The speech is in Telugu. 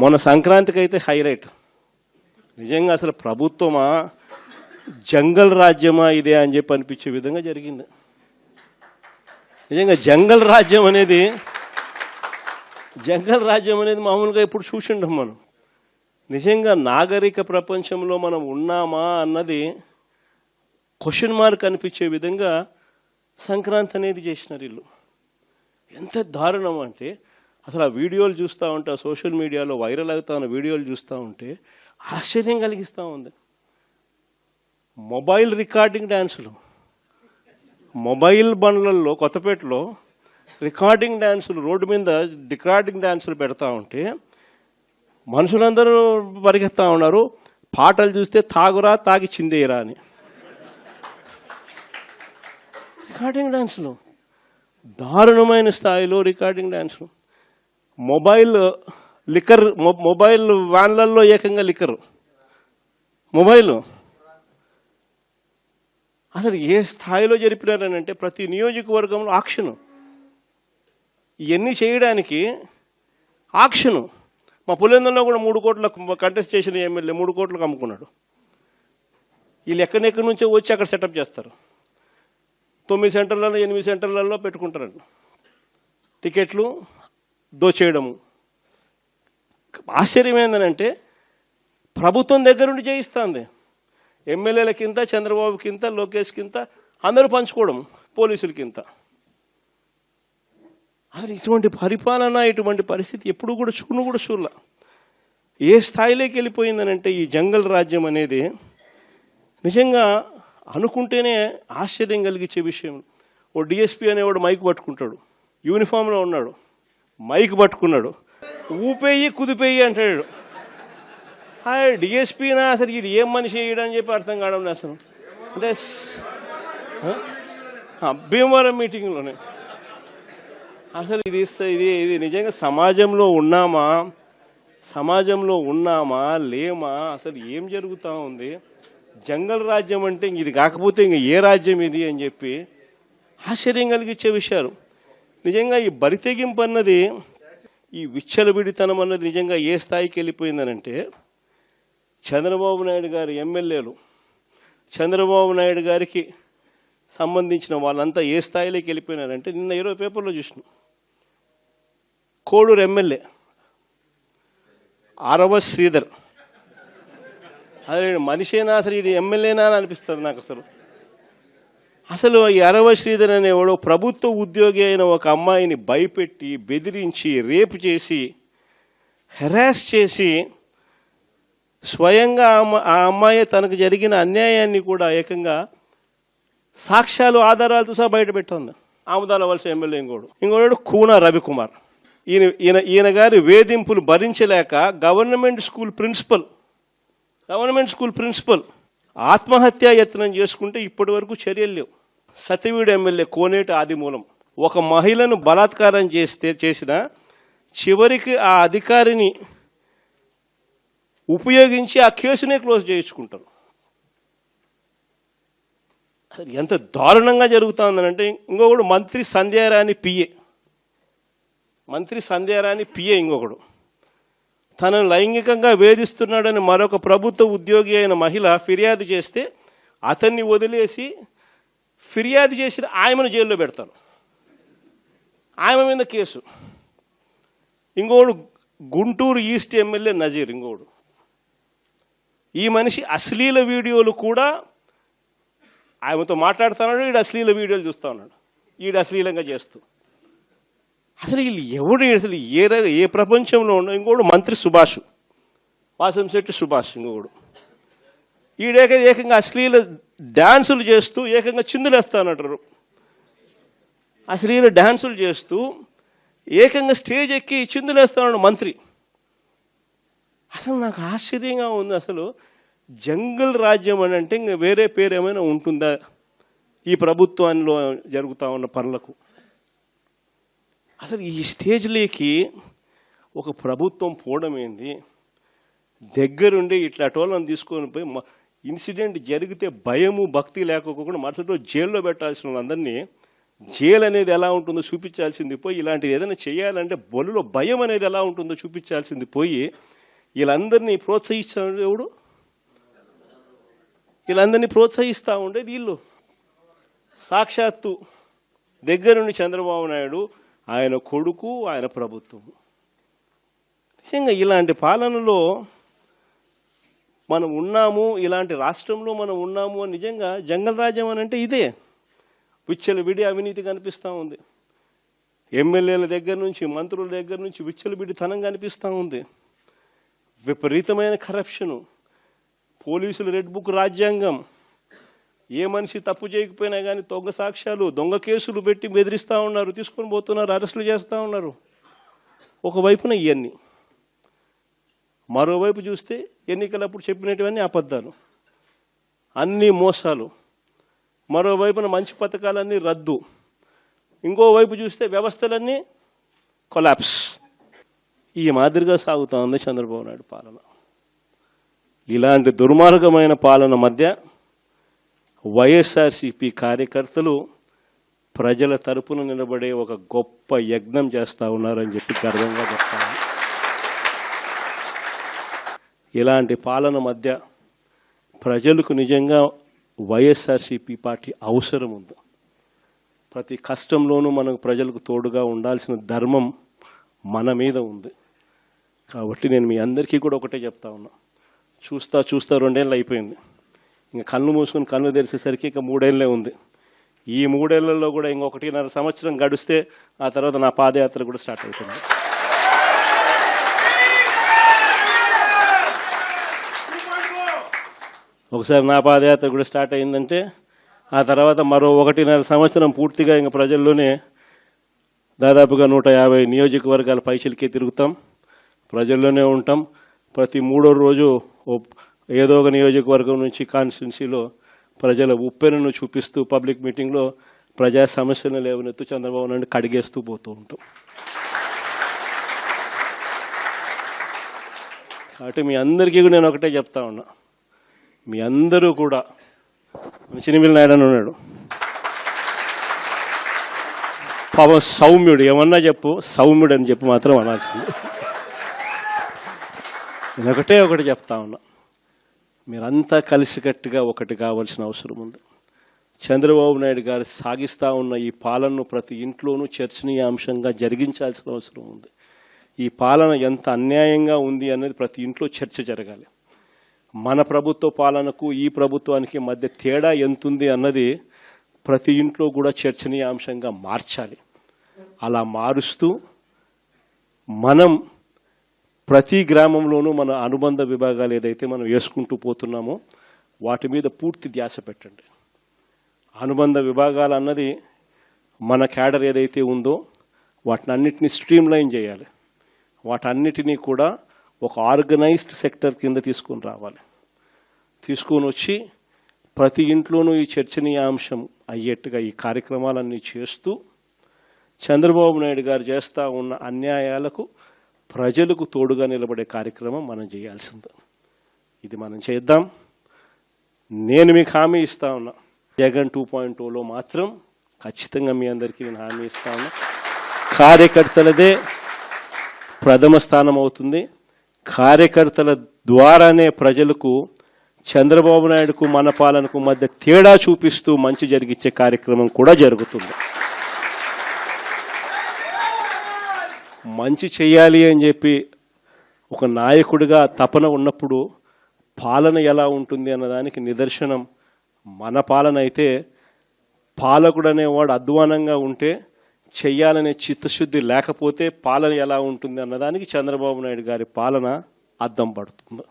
మొన్న సంక్రాంతికి అయితే హైలైట్ నిజంగా అసలు ప్రభుత్వమా జంగల్ రాజ్యమా ఇదే అని చెప్పి అనిపించే విధంగా జరిగింది. నిజంగా జంగల్ రాజ్యం అనేది జంగల్ రాజ్యం అనేది మామూలుగా ఇప్పుడు చూసిండం మనం. నిజంగా నాగరిక ప్రపంచంలో మనం ఉన్నామా అన్నది క్వశ్చన్ మార్క్ అనిపించే విధంగా సంక్రాంతి అనేది చేసినారు వీళ్ళు. ఎంత దారుణం అంటే అసలు ఆ వీడియోలు చూస్తూ ఉంటే ఆ సోషల్ మీడియాలో వైరల్ అవుతా ఉన్న వీడియోలు చూస్తూ ఉంటే ఆశ్చర్యం కలిగిస్తూ ఉంది. మొబైల్ రికార్డింగ్ డ్యాన్సులు మొబైల్ బండ్లలో కొత్తపేటలో రికార్డింగ్ డ్యాన్సులు రోడ్డు మీద రికార్డింగ్ డ్యాన్సులు పెడతా ఉంటే మనుషులందరూ పరిగెత్తా ఉన్నారు. పాటలు చూస్తే తాగురా తాగి చిందేయరా అని. రికార్డింగ్ డ్యాన్సులు దారుణమైన స్థాయిలో రికార్డింగ్ డ్యాన్సులు మొబైల్ లిక్కర్ మొ- మొబైల్ వ్యాన్లలో ఏకంగా లిక్కర్ మొబైల్. అసలు ఏ స్థాయిలో జరిపినారని అంటే ప్రతి నియోజకవర్గంలో ఆక్షను. ఇవన్నీ చేయడానికి ఆక్షను. మా పులేందంలో కూడా మూడు కోట్ల కంటెస్ట్ చేసిన ఎమ్మెల్యే మూడు కోట్లకు అమ్ముకున్నాడు వీళ్ళు ఎక్కడెక్కడి నుంచో వచ్చి అక్కడ సెటప్ చేస్తారు. తొమ్మిది సెంటర్లలో ఎనిమిది సెంటర్లలో పెట్టుకుంటారండి టికెట్లు దోచేయడము. ఆశ్చర్యం ఏంటంటే ప్రభుత్వం దగ్గర నుండి చేయిస్తుంది ఎమ్మెల్యేల కింద చంద్రబాబు కింద లోకేష్ కింద అందరూ పంచుకోవడం పోలీసుల కింద. అసలు ఇటువంటి పరిపాలన ఇటువంటి పరిస్థితి ఎప్పుడు కూడా చూను కూడా చూడలే. ఏ స్థాయిలోకి వెళ్ళిపోయిందనంటే ఈ జంగల్ రాజ్యం అనేది నిజంగా అనుకుంటేనే ఆశ్చర్యం కలిగించే విషయం. ఓ డిఎస్పీ అనేవాడు మైక్ పట్టుకుంటాడు. యూనిఫామ్లో ఉన్నాడు. మైక్ పట్టుకున్నాడు. ఊపేయి కుదిపేయి అంటాడు. డిఎస్పీనా అసలు ఇది ఏం మనిషి అని చెప్పి అర్థం కావడం లేదు అసలు. అంటే భీమవరం మీటింగ్లోనే. అసలు ఇది ఇది ఇది నిజంగా సమాజంలో ఉన్నామా? సమాజంలో ఉన్నామా? లేమా? అసలు ఏం జరుగుతూ ఉంది? జంగల్ రాజ్యం అంటే ఇంక ఇది కాకపోతే ఇంక ఏ రాజ్యం ఇది అని చెప్పి ఆశ్చర్యం కలిగించే విషయాలు. నిజంగా ఈ బరితెగింపు అన్నది ఈ విచ్చలవిడితనం అన్నది నిజంగా ఏ స్థాయికి వెళ్ళిపోయిందనంటే చంద్రబాబు నాయుడు గారి ఎమ్మెల్యేలు చంద్రబాబు నాయుడు గారికి సంబంధించిన వాళ్ళంతా ఏ స్థాయిలోకి వెళ్ళిపోయినారంటే నిన్న ఇరవై పేపర్లో చూసిన. కోడూరు ఎమ్మెల్యే ఆరవ శ్రీధర్. అదే మనిషేనా అసలు? ఇది ఎమ్మెల్యేనా అని అనిపిస్తుంది నాకు అసలు. అసలు ఈ అరవ శ్రీధర్ అనేవాడు ప్రభుత్వ ఉద్యోగి అయిన ఒక అమ్మాయిని భయపెట్టి బెదిరించి రేపు చేసి హెరాస్ చేసి స్వయంగా ఆ అమ్మ- ఆ అమ్మాయి తనకు జరిగిన అన్యాయాన్ని కూడా ఏకంగా సాక్ష్యాలు ఆధారాలతో సహా బయట పెట్టింది. ఆముదాల వలస ఎమ్మెల్యే ఇంకోడు. ఇంకోడు కూన రవికుమార్. ఈయన ఈయన ఈయన గారి వేధింపులు భరించలేక government school principal government school principal ఆత్మహత్యా యత్నం చేసుకుంటే ఇప్పటి వరకు చర్యలు లేవు. సతీవీడు ఎమ్మెల్యే కోనేటి ఆదిమూలం. ఒక మహిళను బలాత్కారం చేస్తే చేసిన చివరికి ఆ అధికారిని ఉపయోగించి ఆ కేసునే క్లోజ్ చేయించుకుంటారు. ఎంత దారుణంగా జరుగుతుందనంటే ఇంకొకడు మంత్రి సంధ్యారాణి పిఏ. మంత్రి సంధ్యారాణి పిఏ ఇంకొకడు. తనను లైంగికంగా వేధిస్తున్నాడని మరొక ప్రభుత్వ ఉద్యోగి అయిన మహిళ ఫిర్యాదు చేస్తే అతన్ని వదిలేసి ఫిర్యాదు చేసిన ఆయమను జైల్లో పెడతారు. ఆమె మీద కేసు. ఇంకోడు గుంటూరు ఈస్ట్ ఎమ్మెల్యే నజీర్ ఇంకోడు. ఈ మనిషి అశ్లీల వీడియోలు కూడా ఆమెతో మాట్లాడుతున్నాడు ఈడు అశ్లీల వీడియోలు చూస్తూ ఉన్నాడు. ఈడు అశ్లీలంగా చేస్తూ. అసలు వీళ్ళు ఎవడు అసలు ఏ ఏ ప్రపంచంలో ఉన్న ఇంకోడు మంత్రి సుభాష్. వాసంశెట్టి సుభాష్ ఇంకోడు. ఈడేక ఏకంగా అశ్లీల డ్యాన్సులు చేస్తూ ఏకంగా చిందులేస్తానంటారు. అశ్లీల డ్యాన్సులు చేస్తూ ఏకంగా స్టేజ్ ఎక్కి చిందులేస్తాడు మంత్రి. అసలు నాకు ఆశ్చర్యంగా ఉంది అసలు జంగల్ రాజ్యం అని అంటే ఇంకా వేరే పేరు ఏమైనా ఉంటుందా ఈ ప్రభుత్వంలో జరుగుతూ ఉన్న పనులకు? అసలు ఈ స్టేజ్లోకి ఒక ప్రభుత్వం పోవడం ఏంది దగ్గరుండి ఇట్లా టోలను తీసుకొని పోయి మ- ఇన్సిడెంట్ జరిగితే భయము భక్తి లేకోకుండా మరుసటి జైల్లో పెట్టాల్సిన వాళ్ళందరినీ జైలు అనేది ఎలా ఉంటుందో చూపించాల్సింది పోయి ఇలాంటిది ఏదైనా చేయాలంటే బొలులో భయం అనేది ఎలా ఉంటుందో చూపించాల్సింది పోయి వీళ్ళందరినీ ప్రోత్సహిస్తాడు ఎవడు? వీళ్ళందరినీ ప్రోత్సహిస్తూ ఉండేది వీళ్ళు. సాక్షాత్తు దగ్గరుండి చంద్రబాబు నాయుడు ఆయన కొడుకు ఆయన ప్రభుత్వం నిజంగా ఇలాంటి పాలనలో మనం ఉన్నాము ఇలాంటి రాష్ట్రంలో మనం ఉన్నాము అని నిజంగా జంగల్ రాజ్యం అని అంటే ఇదే. విచ్చలు విడి అవినీతి కనిపిస్తూ ఉంది. ఎమ్మెల్యేల దగ్గర నుంచి మంత్రుల దగ్గర నుంచి విచ్చలు విడితనం కనిపిస్తూ ఉంది. విపరీతమైన కరప్షను పోలీసులు రెడ్ బుక్ రాజ్యాంగం. ఏ మనిషి తప్పు చేయకపోయినా కానీ దొంగ సాక్ష్యాలు దొంగ కేసులు పెట్టి బెదిరిస్తూ ఉన్నారు తీసుకొని పోతున్నారు అరెస్టులు చేస్తూ ఉన్నారు. ఒకవైపున ఇవన్నీ మరోవైపు చూస్తే ఎన్నికలప్పుడు చెప్పినటువన్నీ అబద్ధాలు. అన్నీ మోసాలు. మరోవైపున మంచి పథకాలన్నీ రద్దు. ఇంకోవైపు చూస్తే వ్యవస్థలన్నీ కొలాప్స్. ఈ మాదిరిగా సాగుతూ ఉంది చంద్రబాబు నాయుడు పాలన. ఇలాంటి దుర్మార్గమైన పాలన మధ్య వైఎస్ఆర్సిపి కార్యకర్తలు ప్రజల తరపున నిలబడే ఒక గొప్ప యజ్ఞం చేస్తూ ఉన్నారని చెప్పి గర్వంగా చెప్తాను ఇలాంటి పాలన మధ్య ప్రజలకు నిజంగా వైఎస్ఆర్సిపి పార్టీ అవసరం ఉంది. ప్రతి కష్టంలోనూ మనకు ప్రజలకు తోడుగా ఉండాల్సిన ధర్మం మన మీద ఉంది. కాబట్టి నేను మీ అందరికీ కూడా ఒకటే చెప్తా ఉన్నా. చూస్తా చూస్తా రెండేళ్ళు అయిపోయింది. ఇంకా కళ్ళు మూసుకొని కళ్ళు తెరిచేసరికి ఇంకా మూడేళ్ళే ఉంది. ఈ మూడేళ్ళలో కూడా ఇంకొకటిన్నర సంవత్సరం గడిస్తే ఆ తర్వాత నా పాదయాత్ర కూడా స్టార్ట్ అవుతుంది. ఒకసారి నా పాదయాత్ర కూడా స్టార్ట్ అయిందంటే ఆ తర్వాత మరో ఒకటిన్నర సంవత్సరం పూర్తిగా ఇంకా ప్రజల్లోనే దాదాపుగా నూట యాభై నియోజకవర్గాల పైసలకే తిరుగుతాం. ప్రజల్లోనే ఉంటాం. ప్రతి మూడో రోజు ఓ ఏదో ఒక నియోజకవర్గం నుంచి కాన్స్టిట్యున్సీలో ప్రజల ఉప్పెనను చూపిస్తూ పబ్లిక్ మీటింగ్లో ప్రజా సమస్యలను లేవనెత్తు చంద్రబాబు నాయుడు కడిగేస్తూ పోతూ ఉంటాం. కాబట్టి మీ అందరికీ కూడా నేను ఒకటే చెప్తా ఉన్నా. మీ అందరూ కూడా చినిమిల్ నాయుడు అని ఉన్నాడు. పాపం సౌమ్యుడు ఏమన్నా చెప్పు సౌమ్యుడు అని చెప్పి మాత్రం అనాల్సింది. నేను ఒకటే ఒకటి చెప్తా ఉన్నా. మీరంతా కలిసికట్టుగా ఒకటి కావాల్సిన అవసరం ఉంది. చంద్రబాబు నాయుడు గారు సాగిస్తూ ఉన్న ఈ పాలనను ప్రతి ఇంట్లోనూ చర్చనీయాంశంగా జరిగించాల్సిన అవసరం ఉంది. ఈ పాలన ఎంత అన్యాయంగా ఉంది అనేది ప్రతి ఇంట్లో చర్చ జరగాలి. మన ప్రభుత్వ పాలనకు ఈ ప్రభుత్వానికి మధ్య తేడా ఎంతుంది అన్నది ప్రతి ఇంట్లో కూడా చర్చనీయాంశంగా మార్చాలి. అలా మారుస్తూ మనం ప్రతి గ్రామంలోనూ మన అనుబంధ విభాగాలు ఏదైతే మనం వేసుకుంటూ పోతున్నామో వాటి మీద పూర్తి ధ్యాస పెట్టండి. అనుబంధ విభాగాలు అన్నది మన క్యాడర్ ఏదైతే ఉందో వాటిని అన్నిటినీ స్ట్రీమ్లైన్ చేయాలి. వాటన్నిటినీ కూడా ఒక ఆర్గనైజ్డ్ సెక్టర్ కింద తీసుకొని రావాలి. తీసుకొని వచ్చి ప్రతి ఇంట్లోనూ ఈ చర్చనీయాంశం అయ్యేట్టుగా ఈ కార్యక్రమాలన్నీ చేస్తూ చంద్రబాబు నాయుడు గారు చేస్తూ ఉన్న అన్యాయాలకు ప్రజలకు తోడుగా నిలబడే కార్యక్రమం మనం చేయాల్సింది. ఇది మనం చేద్దాం. నేను మీకు హామీ ఇస్తా ఉన్నా. జగన్ టూ పాయింట్ టూలో మాత్రం ఖచ్చితంగా మీ అందరికీ నేను హామీ ఇస్తా ఉన్నా. కార్యకర్తలదే ప్రథమ స్థానం అవుతుంది. కార్యకర్తల ద్వారానే ప్రజలకు చంద్రబాబు నాయుడుకు మన పాలనకు మధ్య తేడా చూపిస్తూ మంచి జరిగించే కార్యక్రమం కూడా జరుగుతుంది. మంచి చేయాలి అని చెప్పి ఒక నాయకుడిగా తపన ఉన్నప్పుడు పాలన ఎలా ఉంటుంది అన్నదానికి నిదర్శనం మన పాలన అయితే పాలకుడు అనేవాడు అధ్వానంగా ఉంటే చెయ్యాలనే చిత్తశుద్ధి లేకపోతే పాలన ఎలా ఉంటుంది అన్నదానికి చంద్రబాబు నాయుడు గారి పాలన అద్దం పడుతుంది.